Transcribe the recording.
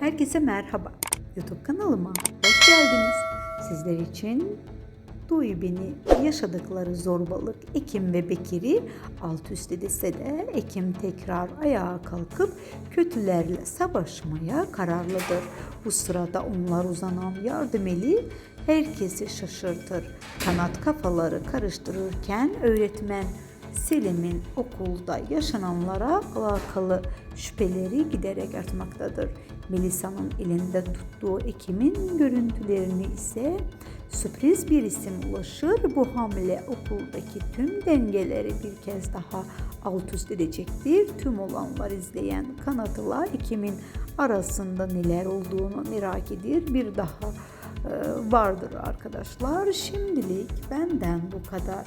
Herkese merhaba. YouTube kanalıma hoş geldiniz. Sizler için Duy Beni yaşadıkları zorbalık Ekim ve Bekir'i alt üst edilse de Ekim tekrar ayağa kalkıp kötülerle savaşmaya kararlıdır. Bu sırada onlar uzanan yardım eli herkesi şaşırtır. Kanat kafaları karıştırırken öğretmen Selim'in okulda yaşananlara alakalı şüpheleri giderek artmaktadır. Melisa'nın elinde tuttuğu Ekim'in görüntülerini ise sürpriz bir isim ulaşır. Bu hamle okuldaki tüm dengeleri bir kez daha alt üst edecektir. Tüm olanlar izleyen kanatla Ekim'in arasında neler olduğunu merak edir. Bir daha e, vardır arkadaşlar. Şimdilik benden bu kadar.